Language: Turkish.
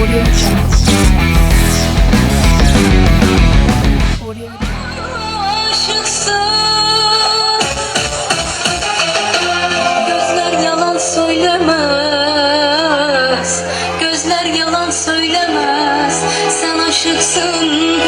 Audio Gözler yalan söylemez. Gözler yalan söylemez. Sen aşıksın.